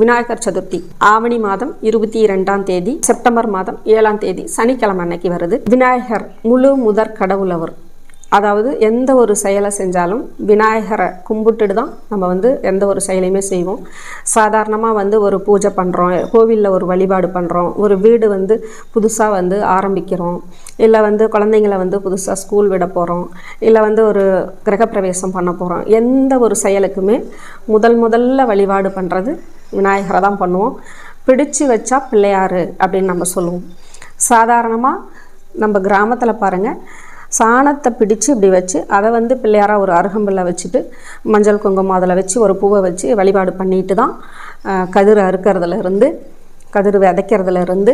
விநாயகர் சதுர்த்தி ஆவணி மாதம் இருபத்தி இரண்டாம் தேதி செப்டம்பர் மாதம் ஏழாம் தேதி சனிக்கிழமை அன்னைக்கு வருது. விநாயகர் முழு முதற் கடவுள் அவர் அதாவது எந்த ஒரு செயலை செஞ்சாலும் விநாயகரை கும்பிட்டுட்டு தான் நம்ம வந்து எந்த ஒரு செயலையுமே செய்வோம். சாதாரணமாக வந்து ஒரு பூஜை பண்ணுறோம் கோவிலில் ஒரு வழிபாடு பண்ணுறோம் ஒரு வீடு வந்து புதுசாக வந்து ஆரம்பிக்கிறோம். இல்லை வந்து குழந்தைங்கள வந்து புதுசாக ஸ்கூல் விட போகிறோம் இல்லை வந்து ஒரு கிரகப்பிரவேசம் பண்ண போகிறோம் எந்த ஒரு செயலுக்குமே முதல் முதல்ல வழிபாடு பண்ணுறது விநாயகரை தான் பண்ணுவோம். பிடிச்சு வச்சா பிள்ளையார் அப்படின்னு நம்ம சொல்லுவோம். சாதாரணமாக நம்ம கிராமத்தில் பாருங்கள் சாணத்தை பிடிச்சு இப்படி வச்சு அதை வந்து பிள்ளையாராக ஒரு அருகம்பில் வச்சுட்டு மஞ்சள் குங்குமம் அதில் வச்சு ஒரு பூவை வச்சு வழிபாடு பண்ணிட்டு தான் கதிர் அறுக்கிறதுலேருந்து கதிர் விதைக்கிறதுலேருந்து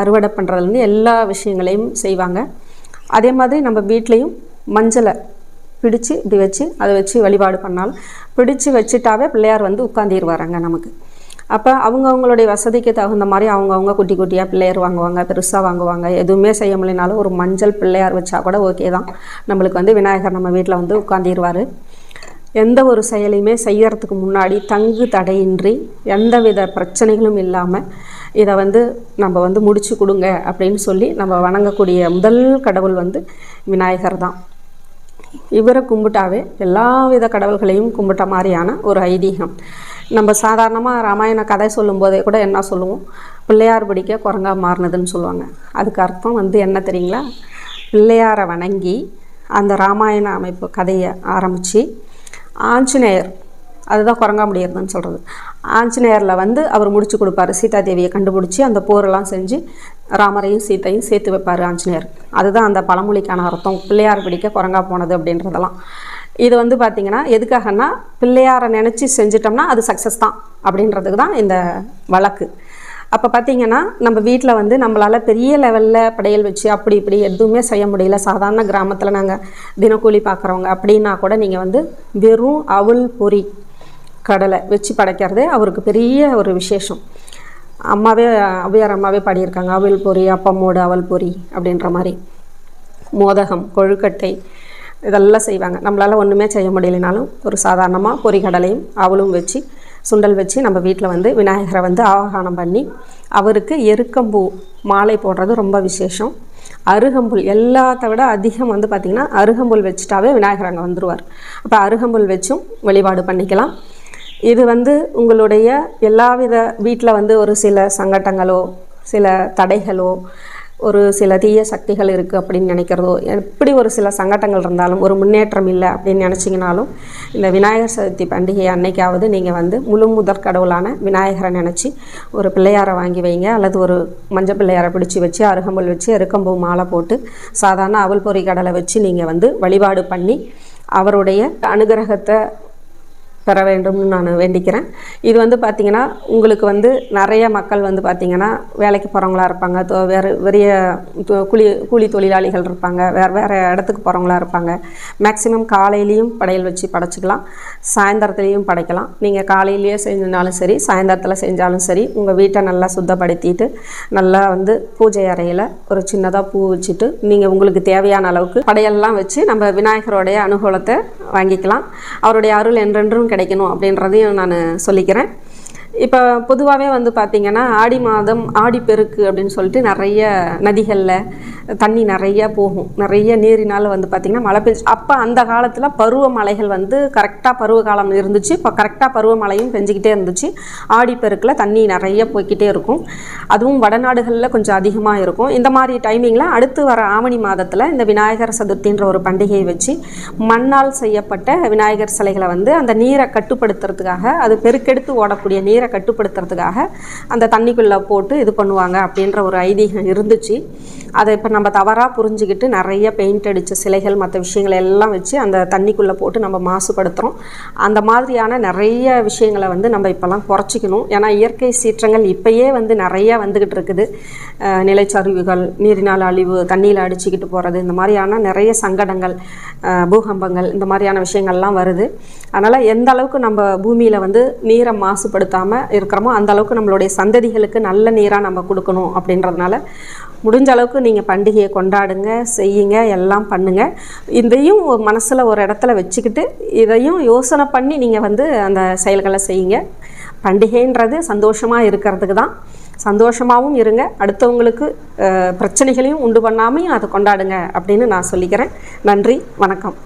அறுவடை பண்ணுறதுலேருந்து எல்லா விஷயங்களையும் செய்வாங்க. அதே மாதிரி நம்ம வீட்லேயும் மஞ்சளை பிடிச்சு இப்படி வச்சு அதை வச்சு வழிபாடு பண்ணாலும் பிடிச்சு வச்சுட்டாவே பிள்ளையார் வந்து உட்காந்திருவாராங்க நமக்கு. அப்போ அவங்கவுங்களுடைய வசதிக்கு தகுந்த மாதிரி அவங்கவுங்க குட்டி குட்டியாக பிள்ளையார் வாங்குவாங்க பெருசாக வாங்குவாங்க. எதுவுமே செய்ய முடியினாலும் ஒரு மஞ்சள் பிள்ளையார் வச்சா கூட ஓகே தான். நம்மளுக்கு வந்து விநாயகர் நம்ம வீட்டில் வந்து உட்காந்திருவார் எந்த ஒரு செயலையுமே செய்யறதுக்கு முன்னாடி தங்கு தடையின்றி எந்தவித பிரச்சனைகளும் இல்லாமல் இதை வந்து நம்ம வந்து முடிச்சு கொடுங்க அப்படின்னு சொல்லி நம்ம வணங்கக்கூடிய முதல் கடவுள் வந்து விநாயகர் தான். இவரை கும்பிட்டாவே எல்லா வித கடவுள்களையும் கும்பிட்ட மாதிரியான ஒரு ஐதீகம். நம்ம சாதாரணமாக ராமாயண கதை சொல்லும்போதே கூட என்ன சொல்லுவோம்? பிள்ளையார் பிடிக்க குரங்கா மாறினதுன்னு சொல்லுவாங்க. அதுக்கு அர்த்தம் வந்து என்ன தெரியுங்களா? பிள்ளையாரை வணங்கி அந்த ராமாயண அமைப்பு கதையை ஆரம்பித்து ஆஞ்சநேயர் அதுதான் குரங்கா முடியறதுன்னு சொல்கிறது ஆஞ்சநேயரில் வந்து அவர் முடிச்சு கொடுப்பாரு. சீதா தேவியை கண்டுபிடிச்சி அந்த போரெல்லாம் செஞ்சு ராமரையும் சீத்தையும் சேர்த்து வைப்பார் ஆஞ்சநேயர். அதுதான் அந்த பழமொழிக்கான அர்த்தம். பிள்ளையார் பிடிக்க குரங்கா போனது அப்படின்றதெல்லாம். இது வந்து பார்த்திங்கன்னா எதுக்காகன்னா பிள்ளையாரை நினச்சி செஞ்சிட்டோம்னா அது சக்ஸஸ் தான் அப்படின்றதுக்கு தான் இந்த வழக்கு. அப்போ பார்த்தீங்கன்னா நம்ம வீட்டில் வந்து நம்மளால் பெரிய லெவலில் படையல் வச்சு அப்படி இப்படி எதுவுமே செய்ய முடியல. சாதாரண கிராமத்தில் நாங்கள் தினக்கூலி பார்க்குறவங்க அப்படின்னா கூட நீங்கள் வந்து வெறும் அவல் பொறி கடலை வச்சு படைக்கிறதே அவருக்கு பெரிய ஒரு விசேஷம். அம்மாவே அவ்வையார் அம்மாவே பாடியிருக்காங்க அவள் பொறி அப்பம்மோடு அவள் பொறி அப்படின்ற மாதிரி. மோதகம் கொழுக்கட்டை இதெல்லாம் செய்வாங்க. நம்மளால் ஒன்றுமே செய்ய முடியலனாலும் ஒரு சாதாரணமாக பொரிகடலையும் அவளும் வச்சு சுண்டல் வச்சு நம்ம வீட்டில் வந்து விநாயகரை வந்து ஆவாகனம் பண்ணி அவருக்கு எருக்கம்பூ மாலை போடுறது ரொம்ப விசேஷம். அருகம்புல் எல்லாத்த விட அதிகம் வந்து பார்த்திங்கன்னா அருகம்புல் வச்சுட்டாவே விநாயகர் அங்கே வந்துடுவார் அப்போ அருகம்புல் வச்சும் வழிபாடு பண்ணிக்கலாம். இது வந்து உங்களுடைய எல்லாவித வீட்டில் வந்து ஒரு சில சங்கட்டங்களோ சில தடைகளோ ஒரு சில தீய சக்திகள் இருக்குது அப்படின்னு நினைக்கிறதோ எப்படி ஒரு சில சங்கட்டங்கள் இருந்தாலும் ஒரு முன்னேற்றம் இல்லை அப்படின்னு நினச்சிங்கனாலும் இந்த விநாயகர் சதுர்த்தி பண்டிகை அன்னைக்காவது நீங்கள் வந்து முழு முதற் கடவுளான விநாயகரை நினச்சி ஒரு பிள்ளையாரை வாங்கி வைங்க அல்லது ஒரு மஞ்சள் பிள்ளையாரை பிடிச்சி வச்சு அருகம்புல் வச்சு எருக்கம்பூ மாலை போட்டு சாதாரண அவல் பொறி கடலை வச்சு நீங்கள் வந்து வழிபாடு பண்ணி அவருடைய அனுகிரகத்தை பெற வேண்டும்னு நான் வேண்டிக்கிறேன். இது வந்து பார்த்திங்கன்னா உங்களுக்கு வந்து நிறைய மக்கள் வந்து பார்த்திங்கன்னா வேலைக்கு போகிறவங்களா இருப்பாங்க. தோ வேறு பெரிய கூலி கூலி தொழிலாளிகள் இருப்பாங்க. வேறு வேறு இடத்துக்கு போகிறவங்களா இருப்பாங்க. மேக்ஸிமம் காலையிலையும் படையல் வச்சு படைச்சிக்கலாம். சாயந்தரத்துலேயும் படைக்கலாம். நீங்கள் காலையிலேயே செஞ்சாலும் சரி சாயந்தரத்தில் செஞ்சாலும் சரி உங்கள் வீட்டை நல்லா சுத்தப்படுத்திட்டு நல்லா வந்து பூஜை அறையில் ஒரு சின்னதாக பூ வச்சுட்டு நீங்கள் உங்களுக்கு தேவையான அளவுக்கு படையெல்லாம் வச்சு நம்ம விநாயகருடைய அனுகூலத்தை வாங்கிக்கலாம். அவருடைய அருள் என்றென்றும் கிடைக்கணும் அப்படின்றதையும் நான் சொல்லிக்கிறேன். இப்போ பொதுவாகவே வந்து பார்த்திங்கன்னா ஆடி மாதம் ஆடி பெருக்கு அப்படின்னு சொல்லிட்டு நிறைய நதிகளில் தண்ணி நிறைய போகும். நிறைய நீரினால் வந்து பார்த்திங்கன்னா மழை பெஞ்சு அப்போ அந்த காலத்தில் பருவமழைகள் வந்து கரெக்டாக பருவ காலம் இருந்துச்சு. இப்போ கரெக்டாக பருவமழையும் பெஞ்சிக்கிட்டே இருந்துச்சு. ஆடி பெருக்கில் தண்ணி நிறைய போய்க்கிட்டே இருக்கும். அதுவும் வடநாடுகளில் கொஞ்சம் அதிகமாக இருக்கும். இந்த மாதிரி டைமிங்கில் அடுத்து வர ஆவணி மாதத்தில் இந்த விநாயகர் சதுர்த்தின்ற ஒரு பண்டிகையை வச்சு மண்ணால் செய்யப்பட்ட விநாயகர் சிலைகளை வந்து அந்த நீரை கட்டுப்படுத்துறதுக்காக அது பெருக்கெடுத்து ஓடக்கூடிய நீரை கட்டுப்படுத்துறதுக்காக அந்த தண்ணிக்குள்ளே போட்டு இது பண்ணுவாங்க அப்படின்ற ஒரு ஐதீகம் இருந்துச்சு. அதை இப்போ நம்ம தவறாக புரிஞ்சுக்கிட்டு நிறைய பெயிண்ட் அடித்த சிலைகள் மற்ற விஷயங்களை எல்லாம் வச்சு அந்த தண்ணிக்குள்ளே போட்டு நம்ம மாசுபடுத்துகிறோம் அந்த மாதிரியான நிறைய விஷயங்களை வந்து நம்ம இப்போல்லாம் குறைச்சிக்கணும். ஏன்னா இயற்கை சீற்றங்கள் இப்பயே வந்து நிறைய வந்துக்கிட்டு இருக்குது. அஹ் நிலச்சரிவுகள் நீரினால் அழிவு தண்ணியில் அடிச்சுக்கிட்டு போகிறது இந்த மாதிரியான நிறைய சங்கடங்கள் பூகம்பங்கள் இந்த மாதிரியான விஷயங்கள்லாம் வருது. அதனால் எந்த அளவுக்கு நம்ம பூமியில் வந்து நீரை மாசுபடுத்தாமல் இருக்கிறோமோ அந்த அளவுக்கு நம்மளுடைய சந்ததிகளுக்கு நல்ல நீராக நம்ம கொடுக்கணும் அப்படின்றதுனால முடிஞ்ச அளவுக்கு நீங்கள் பண்டிகையை கொண்டாடுங்க செய்யுங்க எல்லாம் பண்ணுங்க. இதையும் மனசில் ஒரு இடத்துல வச்சுக்கிட்டு இதையும் யோசனை பண்ணி நீங்கள் வந்து அந்த செயல்களை செய்யுங்க. பண்டிகைன்றது சந்தோஷமாக இருக்கிறதுக்கு தான். சந்தோஷமாகவும் இருங்க. அடுத்தவங்களுக்கு பிரச்சனைகளையும் உண்டு பண்ணாமையும் அதை கொண்டாடுங்க அப்படின்னு நான் சொல்லிக்கிறேன். நன்றி வணக்கம்.